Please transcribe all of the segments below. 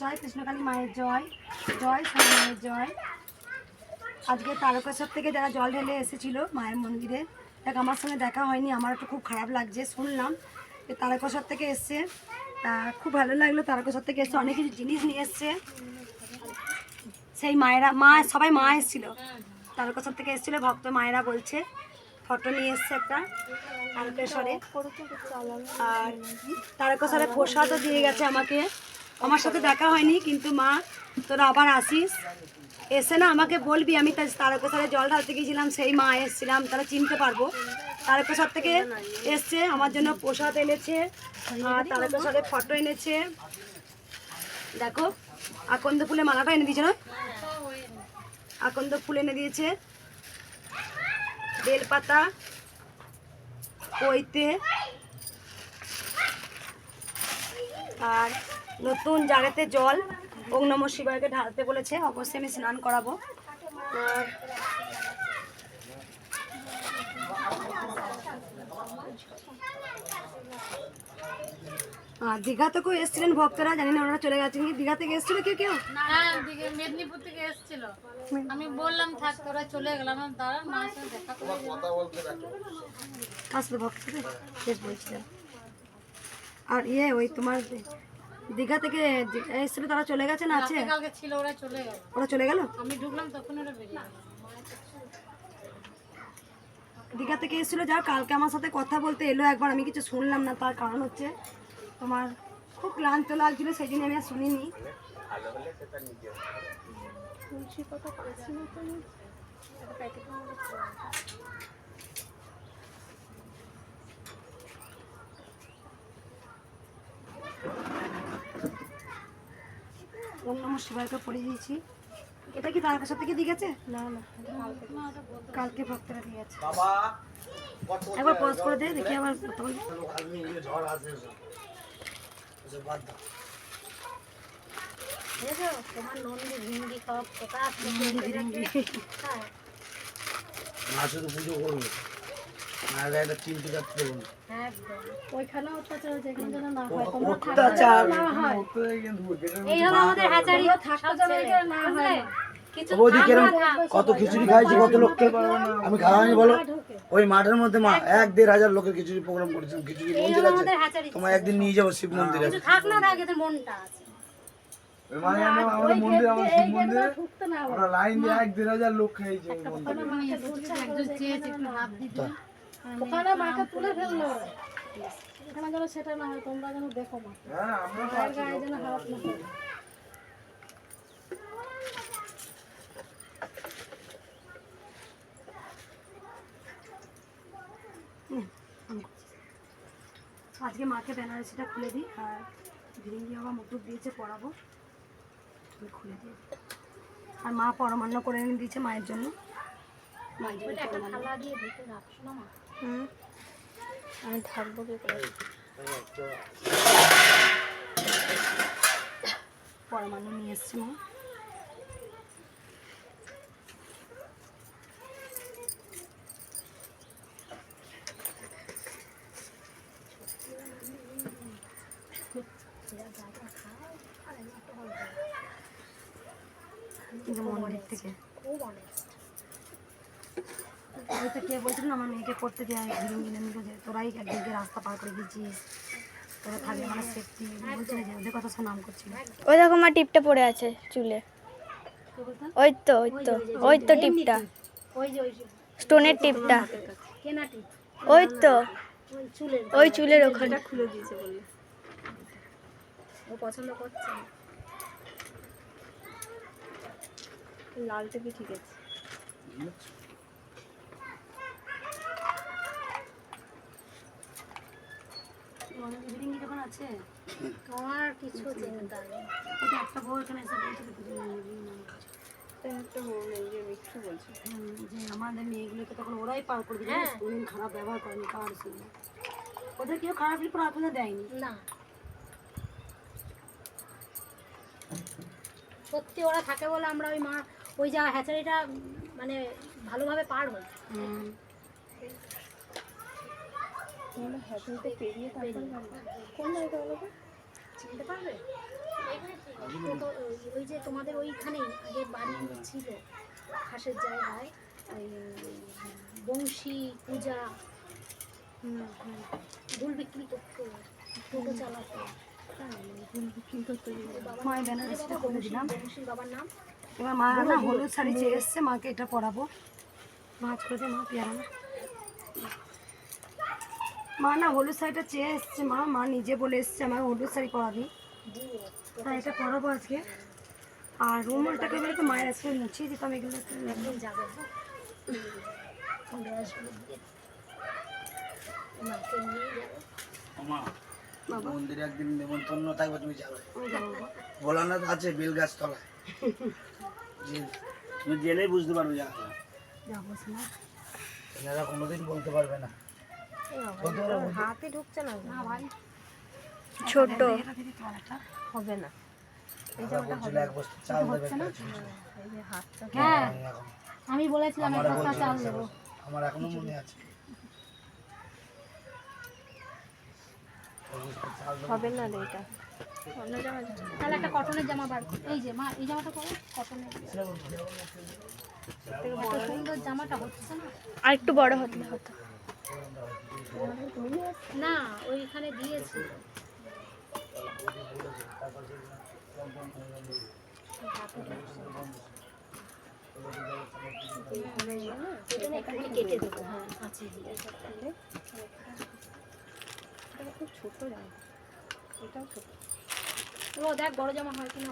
জয় কৃষ্ণকালী মায়ের জয় জয় সোনা মায়ের জয়। আজকে তারকেশ্বর থেকে যারা জল ঢেলে এসেছিল মায়ের মন্দিরে, দেখ আমার সঙ্গে দেখা হয়নি, আমার একটু খুব খারাপ লাগছে, শুনলাম যে তারকেশ্বর থেকে এসছে। খুব ভালো লাগল, তারকেশ্বর থেকে এসছে অনেক কিছু জিনিস নিয়ে এসছে। সেই মায়েরা, মা, সবাই মা এসেছিল। তারকেশ্বর থেকে এসেছিল, ভক্ত মায়েরা বলছে, ফটো নিয়ে এসছে একটা তারকেশ্বরে। আর তারকেশ্বরে প্রসাদও দিয়ে গেছে আমাকে। আমার সাথে দেখা হয়নি, কিন্তু মা, তোরা আবার আসিস। এসে না আমাকে বলবি, আমি তার- তারকেশ্বরে জল ঢালতে গিয়েছিলাম, সেই মা এসেছিলাম, তারা চিনতে পারব। তারকেশ্বর থেকে এসছে, আমার জন্য প্রসাদ এনেছে, আর তারকেশ্বরে ফটো এনেছে। দেখো, আকন্দ ফুলে মালাটা এনে দিয়েছে না? আকন্দ ফুল এনে দিয়েছে। বেলপাতা পইতে আর নতুন জায়গাতে জল ওং নম শিবায়কে ঢালতে বলেছে। অবশ্যই আমি স্নান করাবো। আর দীঘা থেকেও এসেছিলেন ভক্তরা জানি না ওনারা চলে গেছেন কি। দীঘা থেকে এসেছিল কেউ কেউ? মেদিনীপুর থেকে এসেছিল। আমি বললাম থাক তোরা চলে গেলাম দাঁড়ান মায়ের সাথে দেখা করে আসলে ভক্তদের বেশ বলছিলেন। আর ইয়ে ওই তোমার দীঘা থেকে এসেছিল তারা চলে গেছে না আছে? কালকে ছিল ওরা চলে গেল। ওরা চলে গেল? আমি ঢুকলাম তখন ওরা বেরিয়ে গেল। দীঘা থেকে এসেছিল যা কালকে আমার সাথে কথা বলতে এলো একবার আমি কিছু শুনলাম না তার কারণ হচ্ছে তোমার খুব ক্লান্ত লাগছিল সেই জন্য আমি আর শুনিনি। ওম নমঃ শিবায়কে পড়ে দিয়েছি এটা কি তার কাছে থেকে দিয়ে গেছে না না কালকে ভক্তরা দিয়ে গেছে একবার পজ করে দে দেখি আবার কথা বলি তোমার নন্দী ভিন্ডি সব কোথায় মা শুধু পুজো করবে। মায়ের একটা চিন্তা করতে দেবো না ওইখানে অত্যাচার যেখানে যেন না অত্যাচার এই হলো আমাদের হ্যাচারি না হয়। কিছু ওদিকে কত খিচুড়ি খাইছি কত লোককে? আমি খাওয়ানি বলো। ওই মাঠের মধ্যে মা এক দেড় হাজার লোকের খিচুড়ি প্রোগ্রাম করেছিলাম খিচুড়ি মন্দির আছে। তোমার একদিন নিয়ে যাব শিব মন্দির। আছে থাক না থাক এদের মনটা আছে। মানে আমরা আমাদের মন্দির আমার শিব মন্দিরে আমরা লাইন দিয়ে এক দেড় হাজার লোক খেয়েছে ওখানে মাকে তুলে ফেলল এখানে যেন সেটা না হয় তোমরা যেন দেখো মা। হ্যাঁ আমরা তো মায়ের গায়ে যেন হাত না আজকে মাকে বেনারসিটা খুলে দিই আর ভিরিঙ্গি বাবা মুকুট দিয়েছে পড়াবো খুলে দিই। আর মা পরমান্ন করে এনে দিয়েছে মায়ের জন্য। মায়ের জন্য হুম? আমি থাকব কি করে? পরমান্ন নিয়ে এসছে মা। মন্দির থেকে। ওই তো কে বলছিল আমার মেয়েকে পড়তে যায় ঘুরে মিলে নিল যে তোরাই একদিকে রাস্তা পার করে দিয়েছিস তোরা থাকলে মানে সেফটি বলছিল যে ওদের কথা শোনাম করছিল ওই দেখো মা টিপটা পড়ে আছে চুলে। ওই তো ওই তো ওই তো টিপটা। ওই যে ওই স্টোনের টিপটা। কেনাটি ওই তো। ওই চুলের ওই চুলের ওখানে। খুলে দিয়েছে বললে ও পছন্দ করছে না। লাল টেপি ঠিক আছে? যখন আছে? আমার কিছু চিন্তা নেই। একটা বউ এখানে এসে যে হুম, যে আমাদের মেয়েগুলোকে তখন ওরাই পার করে হ্যাঁ। কোনদিন খারাপ ব্যবহার করেনি কার সঙ্গে? ওদের কেউ খারাপ রিপোর্ট আপনাদের দেয়নি। না। সত্যি ওরা থাকে বলে আমরা ওই মা ওই যা হ্যাচারিটা মানে ভালোভাবে পার হই। হুম। তোমরা হ্যাপেতে পেরিয়ে তারপরে কোন জায়গা বলো চিনতে পারবে? তো ওই- যে তোমাদের ওইখানেই আগে বাড়ি ছিল খাসের জায়গায় ওই বংশী পূজা ফুল বিক্রি করতো টোটো চালাতো। ফুল বিক্রি করতো মায়ের বেনারসিটা করে দিলাম। বাবার নাম? এবার মা হলুদ শাড়ি চেয়ে এসছে মাকে এটা পরাবো। মাছ করে মা পেয়ারা না। মা না হলুদ শাড়িটা চেয়ে এসছে মা মা নিজে বলে এসছে আমার হলুদ শাড়ি পরাবি। তাই এটা পরাবো আজকে। আর রুমালটাকে এবারে তো মায়ের আজকে মুছিয়ে দিতাম এগুলো একদিন যাবে মন্দিরে একদিন নেমন্তন্ন থাকবে তুমি যাবে। আছে তলায় তুমি গেলেই বুঝতে পারবে জায়গাটা যাব না এনারা কোনোদিন বলতে পারবে না। হাতে ঢুকছে না। না ভাই। ছোট। হবে না। ছোট। হ্যাঁ। আমি বলেছিলাম আমারও এক বস্তা চাল দেবো। আমার এখনও মনে আছে। হবে না রে এটা। তাহলে একটা কটনের জামা বার এই যে মা এই জামাটা করো কটনের সুন্দর জামাটা হচ্ছে না? আর একটু বড় হতে হতো না, ওইখানে দিয়েছি। কেটে দেবো। হ্যাঁ খুব ছোট ছোট। ও, দেখ, বড় জামা হয় কিনা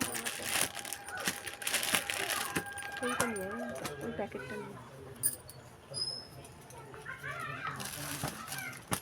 ওই প্যাকেটটা নিয়ে দায়িত্বে থাকে, একজন এই ভিতরে ঢুকতে পারে। আজকে শ্রাবণ মাসে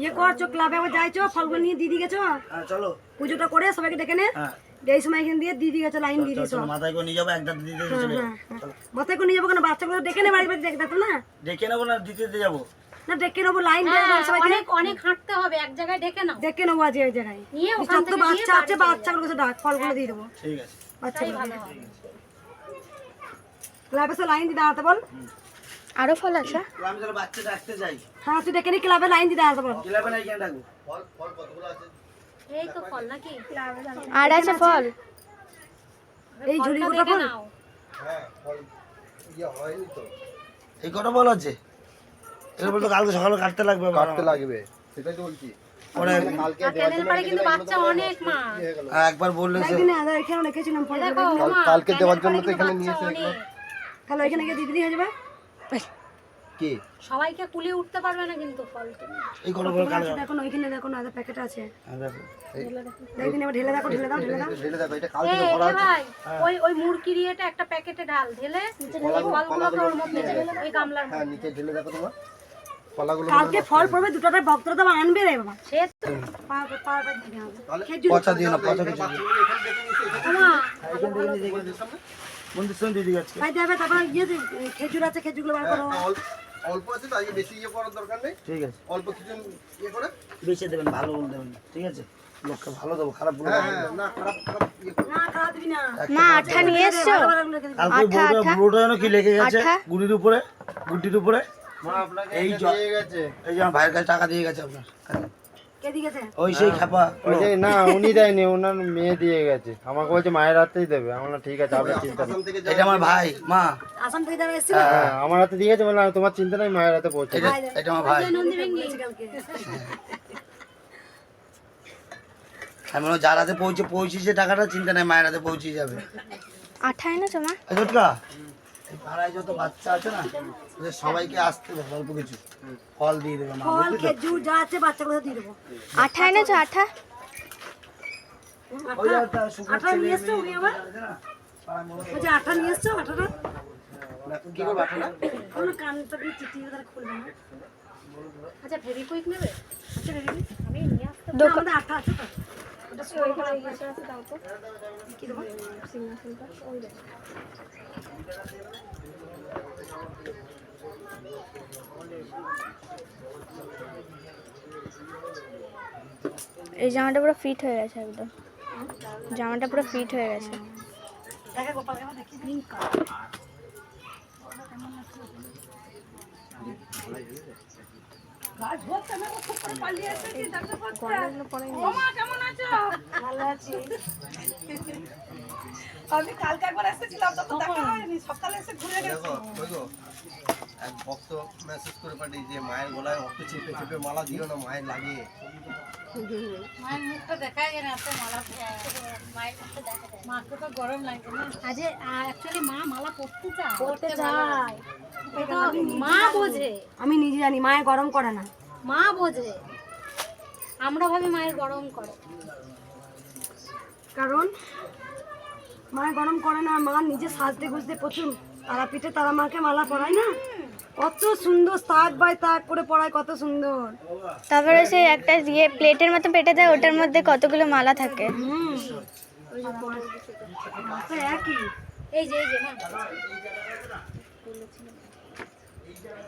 ইয়ে কর চো ক্লাবে আবার যাই চো ফলগুলো নিয়ে দিদি গেছো? হ্যাঁ চলো। পুজোটা করে সবাইকে ডেকে নে। হ্যাঁ। এই সময় এখানে দিয়ে দিদি গেছো লাইন দিয়ে দিয়েছ মাথায় করে নিয়ে যাব এক দাঁত চলে মাথায় করে নিয়ে যাব কেন? বাচ্চাগুলো ডেকে নে বাড়ি বাড়ি দেখতে তো না? ডেকে নেব না দিতে যাব। না ডেকে নেব লাইন অনেক অনেক হাঁটতে হবে এক জায়গায় ডেকে নাও। ডেকে নেব আজ এই জায়গায়। নিয়ে ওখান থেকে বাচ্চা আছে বাচ্চাগুলো কাছে ডাক ফলগুলো দিয়ে দেবো। ঠিক আছে। বাচ্চাগুলো ক্লাবে সে লাইন দিয়ে দাঁড়াতে বল। আরও ফল আছে? আমি তাহলে বাচ্চা ডাকতে যাই। হ্যাঁ তুই নি ক্লাবে লাইন কিলাবে এখানে ডাকবো এই তো ফল নাকি? আর আছে ফল? এই ঝুড়িগুলো ডেকে ফল? নাও। এই কটা বল আছে? এগুলো বলতো কালকে সকালে কাটতে লাগবে কাটতে লাগবে সেটাই তো বলছি। একবার বললে এখানে ফল কালকে দেওয়ার জন্য তো এখানে পাড়ে কিন্তু নিয়ে এসে বাচ্চা অনেক। তাহলে ওইখানে গিয়ে দিদি হয়ে যাবে? কে? সবাইকে কুলিয়ে উঠতে পারবে না কিন্তু ফলটা এই কটা বল কালকে দেখো না ওইখানে দেখো না আদা প্যাকেট আছে। হ্যাঁ, দেখো এবার ঢেলে দেখো। ঢেলে দাও ঢেলে দাও। ঢেলে দেখো এটা কাল থেকে ভরা আছে। ভাই ওই ওই মুরগির ইয়েটা একটা প্যাকেটে ঢাল ঢেলে এই ফলগুলোকে ওর মধ্যে ঢেলে ওই গামলার হ্যাঁ নিচে ঢেলে দেখো তোমার। কলাগুলো কালকে ফল পড়বে দুটোটা ভক্তরা তো আনবে রে বাবা। সে পচা দিয়ে না পচা কিছু দিয়ে মন্দির সঙ্গে দিদি গেছে ভাই দেবে তারপর ইয়ে যে, খেজুর আছে খেজুরগুলো বার করো। অল্প- অল্প আছে তো আজকে বেশি ইয়ে করার দরকার নেই। ঠিক আছে। অল্প কিছু ইয়ে করে। বেঁচে দেবেন ভালো দেবেন ঠিক আছে? লোককে ভালো দেবো খারাপ বলে হ্যাঁ না। হ্যাঁ খারাপ খারাপ ইয়ে না আঠা নিয়ে এসছো। কালকে বউটা বউটা যেন কি লেগে গেছে গুড়ির উপরে গুটির উপরে। এই গেছে। এই যে আমার ভাইয়ের কাছে টাকা দিয়ে গেছে আপনার। ওই সেই খাপা। না উনি দেয়নি ওনার মেয়ে দিয়ে গেছে। আমাকে বলছে মায়ের হাতেই দেবে। আমার ঠিক আছে আপনার চিন্তা নেই এটা আমার ভাই মা। আসাম থেকে যারা এসেছিল? হ্যাঁ আমার হাতে দিয়ে গেছে বললাম তোমার চিন্তা নেই মায়ের হাতে পৌঁছে এটা এটা আমার ভাই। আমি বললাম, যার হাতে পৌঁছে পৌঁছেছে টাকাটা চিন্তা নেই মায়ের হাতে পৌঁছে যাবে। আঠা এনেছো মা এই ছোটকা এই পাড়ায় যত বাচ্চা আছে না ওদের সবাইকে আসতে দেবে অল্প কিছু। ফল দিয়ে দেবে ফল খেজুর যা আছে বাচ্চাগুলো দিয়ে দেবো। আঠা এনেছো আঠা? আঠা? নিয়ে এসছো উনি আবার? ওই যে আঠা নিয়ে এসছো আঠাটা? কি করব আঠাটা? কোনো কানটা দিয়ে চিটিয়ে তারা খুলবে না। আচ্ছা ফেভিকুইক নেবে? আচ্ছা দিদি আমি নিয়ে আসতে আঠা আছে তো। এই জামাটা পুরো ফিট হয়ে গেছে একদম। জামাটা পুরো ফিট হয়ে গেছে। দেখে গোপাল কেমন দেখি ভালো আছি আমি কালকে একবার এসেছিলাম তখন দেখা হয়নি সকালে এসে ঘুরে গেছি। দেখো ওই গো, এক ভক্ত মেসেজ করে পাঠিয়ে যে মায়ের গলায় রক্ত চেপে চেপে মালা দিও না মায়ের লাগিয়ে মায়ের মুখটা দেখাই যায় না এত মালা মায়ের মুখটা দেখা যায় মাকে তো গরম লাগছে না। আজ অ্যাকচুয়ালি মা মালা পড়তে চায়। করতে চাই এটা মা বোঝে। আমি নিজে জানি মায়ের গরম করে না। মা বোঝে। আমরা ভাবি মায়ের গরম করে। কারণ মায়ের গরম করে না মা নিজে সাজতে গুজতে প্রচুর তারাপীঠে তারা মাকে মালা পরায় না? কত সুন্দর তাক বাই তাক করে পরায় কত সুন্দর। তারপরে সেই একটা ইয়ে প্লেটের মতো পেটে দেয় ওটার মধ্যে কতগুলো মালা থাকে। হুম। ওই যে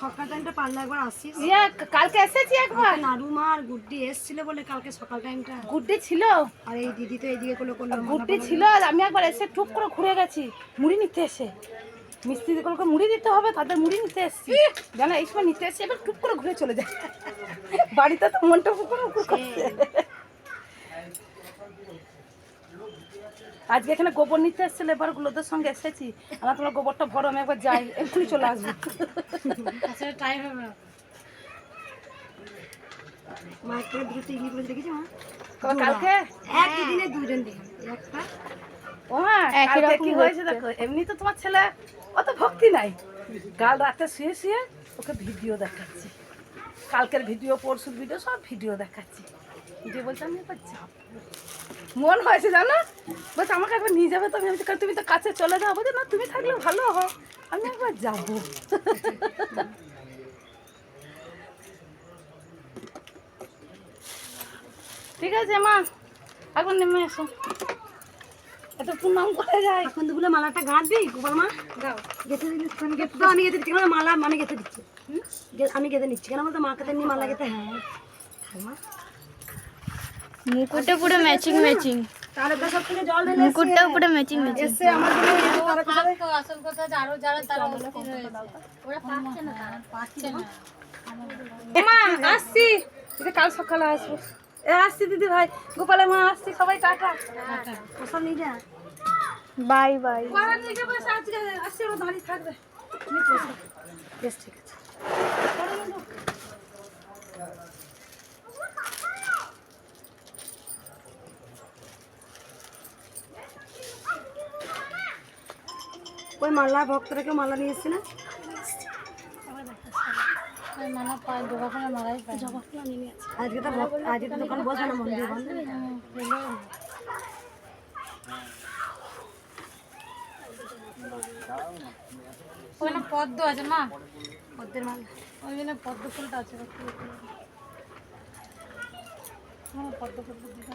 সকাল টাইমটা পারলে একবার আসিস। ইয়ে কালকে এসেছি একবার? নাড়ুমা আর গুড্ডি এসছিল বলে কালকে সকাল টাইমটা। গুড্ডি ছিল? আর এই দিদি তো এইদিকে করল করল গুড্ডি ছিল আর আমি একবার এসে টুক করে ঘুরে গেছি। মুড়ি নিতে এসে। মিস্ত্রিগুলোকে মুড়ি দিতে হবে তাদের মুড়ি নিতে এসেছি। জানা এই সময় নিতে এসে এবার টুক করে ঘুরে চলে যায়। বাড়িতে তো মনটা পুকুর পুকুর করছে আজকে এখানে গোবর নিতে এসছে লেবারগুলোদের সঙ্গে এসেছি। আমার তোমার গোবরটা ভরো আমি একবার যাই এক্ষুনি চলে আসব। আচ্ছা টাইম হবে কালকে? একই দিনে দুজন একটা। একই কি হয়েছে দেখো এমনি তো তোমার ছেলে অত ভক্তি নাই। কাল রাতে শুয়ে শুয়ে ওকে ভিডিও দেখাচ্ছি। কালকের ভিডিও পরশুর ভিডিও সব ভিডিও দেখাচ্ছি। যে বলছে আমি যাব। মন হয়েছে জানো? বলছে আমাকে একবার নিয়ে যাবে তো? আমি বলছি, তুমি তো কাছে চলে যাও। বলছে না তুমি থাকলে ভালো হয় আমি একবার যাব। ঠিক আছে মা। এখন নেমে এসো। এত প্রণাম করে যায় এখন বলে মালাটা গাঁথবি গোপাল মা। গাও গেঁথে তুমি গেঁথে দাও আমি গেঁথে দিচ্ছি। মালা মানে গেঁথে দিচ্ছি। আমি গেঁথে নিচ্ছি। কেন বলতো মাকে তো এমনি মালা গেঁথে হ্যাঁ। হ্যাঁ মা মুকুটটা পুরো ম্যাচিং ম্যাচিং মুকুটটাও পুরো ম্যাচিং ম্যাচিং আসল কথা যারা তারা ওরা পাচ্ছে না পাচ্ছে না। মা আসছি। কাল সকালে আসব। আসছি দিদি ভাই। গোপালের মা আসছি। সবাই টাটা। ওসব নিয়ে যা। Bye bye. আসছি ওরা দাঁড়িয়ে থাকবে। ঠিক আছে। ওই মালা ভক্তরা কেউ মালা নিয়ে এসছে না? আজকে তো আজকে তো দোকান বসে না মন্দির বন্ধ ওখানে পদ্ম আছে মা। পদ্মের মালা। ওই জন্য পদ্ম ফুলটা আছে। পদ্ম ফুলটা দিতে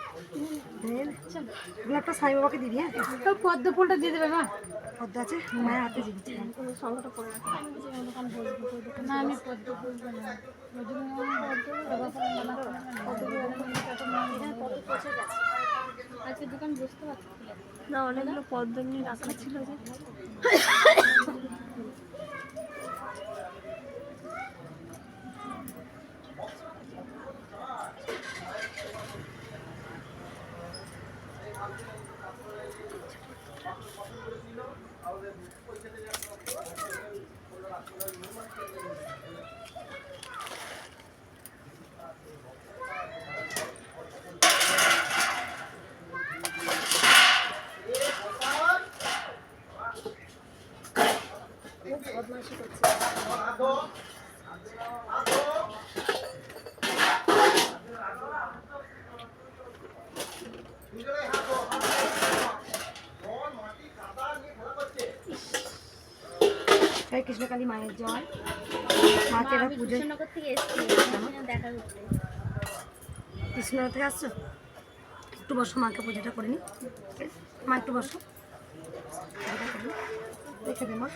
একটা সাই বাবাকে দিবি হ্যাঁ। তো পদ্ম ফুলটা দিয়ে দেবে মা। পদ্ম আছে মায়ের হাতে দিবি না আমি পদ্ম ফুল পদ্ম আজকে দোকান বুঝতে পারছি? না অনেকগুলো পদ্ম নিয়ে রাখা ছিল যে। হরে কৃষ্ণকালী মায়ের জয়। মাকে এবার পুজো কৃষ্ণ থেকে আসছো? একটু বসো মাকে পুজোটা করে নি। মা একটু বসো। রেখে দে মা।